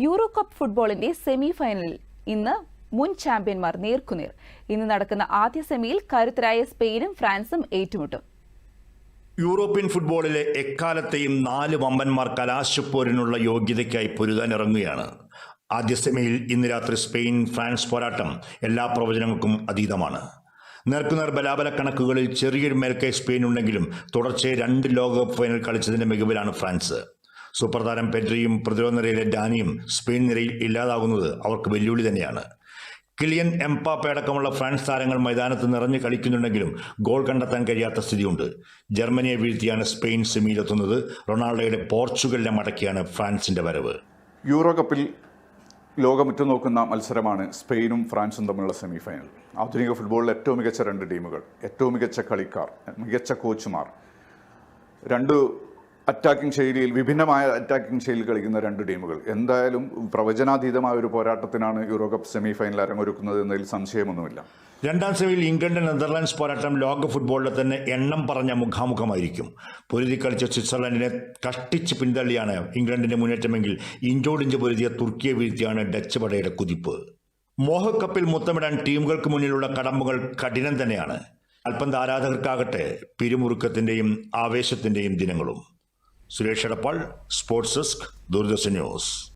Euro cup ഫുട്ബോളിന്റെ semi ഫൈനലിൽ ഇന്ന് മുൻ ചാമ്പ്യന്മാർ നേർക്കുനേർ. ഇന്ന് നടക്കുന്ന ആദ്യ സെമിയിൽ കരുത്തരായ സ്പെയിനും ഫ്രാൻസും ഏറ്റുമുട്ടും. യൂറോപ്യൻ ഫുട്ബോളിലെ എക്കാലത്തെയും നാല് വമ്പന്മാർ കലാശപ്പോരിനുള്ള യോഗ്യതയ്ക്കായി പൊരുതാനിറങ്ങുകയാണ് ആദ്യ സെമിയിൽ ഇന്ന് രാത്രി സ്പെയിൻ ഫ്രാൻസ് പോരാട്ടം എല്ലാ പ്രവചനങ്ങൾക്കും അതീതമാണ്. നേർക്കുനേർ ബലാബല കണക്കുകളിൽ ചെറിയൊരു മേൽക്കൈ സ്പെയിൻ ഉണ്ടെങ്കിലും തുടർച്ചയായി രണ്ട് ലോകകപ്പ് ഫൈനൽ കളിച്ചതിന്റെ മികവിലാണ് ഫ്രാൻസ്. സൂപ്പർ താരം പെഡ്രിയും പ്രതിരോധ നിരയിലെ ഡാനിയും സ്പെയിൻ നിരയിൽ ഇല്ലാതാകുന്നത് അവർക്ക് വെല്ലുവിളി തന്നെയാണ്. കിളിയൻ എംപാപ്പ അടക്കമുള്ള ഫ്രാൻസ് താരങ്ങൾ മൈതാനത്ത് നിറഞ്ഞു കളിക്കുന്നുണ്ടെങ്കിലും ഗോൾ കണ്ടെത്താൻ കഴിയാത്ത സ്ഥിതിയുണ്ട്. ജർമ്മനിയെ വീഴ്ത്തിയാണ് സ്പെയിൻ സെമിയിലെത്തുന്നത്. റൊണാൾഡോയുടെ പോർച്ചുഗലിനെ മടക്കിയാണ് ഫ്രാൻസിന്റെ വരവ്. യൂറോ കപ്പിൽ ലോകമുറ്റു നോക്കുന്ന മത്സരമാണ് സ്പെയിനും ഫ്രാൻസും തമ്മിലുള്ള സെമിഫൈനൽ. ആധുനിക ഫുട്ബോളിലെ ഏറ്റവും മികച്ച രണ്ട് ടീമുകൾ ഏറ്റവും മികച്ച കളിക്കാർ മികച്ച കോച്ചുമാർ. രണ്ട് അറ്റാക്കിംഗ് ശൈലിയിൽ വിഭിന്നമായ അറ്റാക്കിംഗ് ശൈലിയിൽ കളിക്കുന്ന രണ്ട് ടീമുകൾ. എന്തായാലും പ്രവചനാതീതമായ ഒരു പോരാട്ടത്തിനാണ് യൂറോ കപ്പ് സെമി ഫൈനൽ അരങ്ങൊരുക്കുന്നത് എന്നതിൽ സംശയമൊന്നുമില്ല. രണ്ടാം സെമിയിൽ ഇംഗ്ലണ്ട് നെതർലാൻഡ്സ് പോരാട്ടം ലോക ഫുട്ബോളിലെ തന്നെ എണ്ണം പറഞ്ഞ മുഖാമുഖമായിരിക്കും. പൊരുതി കളിച്ച സ്വിറ്റ്സർലൻഡിനെ കഷ്ടിച്ച് പിന്തള്ളിയാണ് ഇംഗ്ലണ്ടിന്റെ മുന്നേറ്റമെങ്കിൽ ഇഞ്ചോടിഞ്ച് പൊരുതിയ തുർക്കിയെ വീഴ്ത്തിയാണ് ഡച്ച് പടയുടെ കുതിപ്പ്. മോഹക്കപ്പിൽ മുത്തമിടാൻ ടീമുകൾക്ക് മുന്നിലുള്ള കടമ്പകൾ കഠിനം തന്നെയാണ്. അല്പം ആരാധകർക്കാകട്ടെ പിരിമുറുക്കത്തിന്റെയും ആവേശത്തിന്റെയും ദിനങ്ങളും. Suresh Edappal sports desk Doordarshan news.